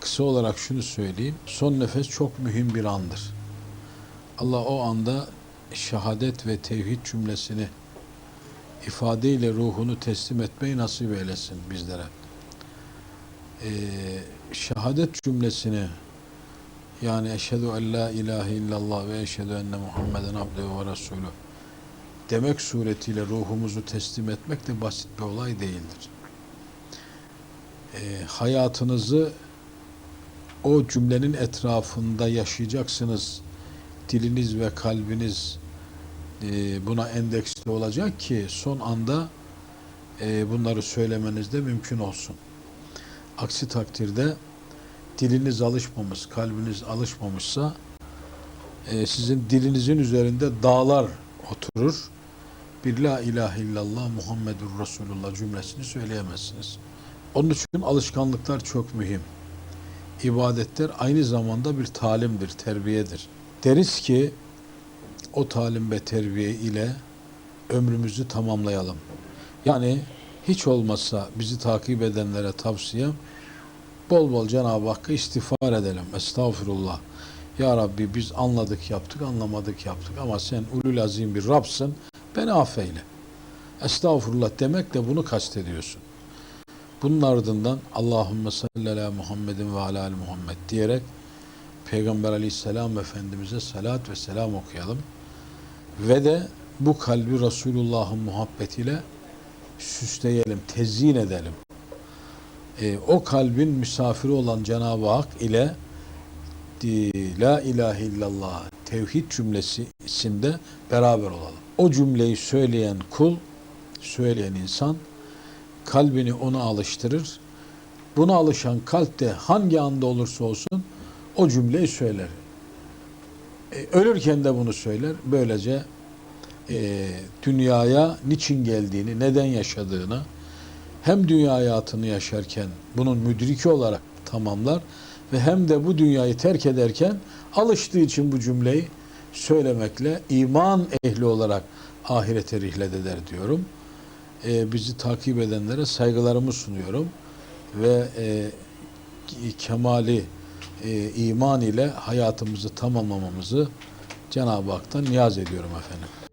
kısa olarak şunu söyleyeyim. Son nefes çok mühim bir andır. Allah o anda şehadet ve tevhid cümlesini ifadeyle ruhunu teslim etmeyi nasip eylesin bizlere. Ee, şehadet cümlesini yani eşhedü en la ilahe illallah ve eşhedü enne Muhammeden abdühü ve resulü demek suretiyle ruhumuzu teslim etmek de basit bir olay değildir. Ee, hayatınızı o cümlenin etrafında yaşayacaksınız. Diliniz ve kalbiniz e, buna endeksli olacak ki son anda e, bunları söylemeniz de mümkün olsun. Aksi takdirde diliniz alışmamış, kalbiniz alışmamışsa e, sizin dilinizin üzerinde dağlar oturur. Bir la ilahe illallah Muhammedur Resulullah cümlesini söyleyemezsiniz. Onun için alışkanlıklar çok mühim. İbadetler aynı zamanda bir talimdir, terbiyedir. Deriz ki o talim ve terbiye ile ömrümüzü tamamlayalım. Yani hiç olmazsa bizi takip edenlere tavsiyem bol bol Cenab-ı Hakk'a istiğfar edelim. Estağfurullah. Ya Rabbi biz anladık yaptık, anlamadık yaptık ama sen ulul azim bir Rabsın, beni affeyle. Estağfurullah demekle bunu kastediyorsun. Bunun ardından Allahümme salli ala Muhammedin ve ala ali Muhammed diyerek Peygamber aleyhisselam Efendimiz'e salat ve selam okuyalım. Ve de bu kalbi Resulullah'ın muhabbetiyle süsleyelim, tezyin edelim. Ee, o kalbin misafiri olan Cenab-ı Hak ile La ilahe illallah tevhid cümlesi isimde beraber olalım. O cümleyi söyleyen kul, söyleyen insan kalbini ona alıştırır. Buna alışan kalp de hangi anda olursa olsun o cümleyi söyler. E, ölürken de bunu söyler. Böylece e, dünyaya niçin geldiğini, neden yaşadığını hem dünya hayatını yaşarken bunun müdriki olarak tamamlar ve hem de bu dünyayı terk ederken alıştığı için bu cümleyi söylemekle iman ehli olarak ahirete rihlet eder diyorum. E, bizi takip edenlere saygılarımı sunuyorum ve e, kemali e, iman ile hayatımızı tamamlamamızı Cenab-ı Hak'tan niyaz ediyorum efendim.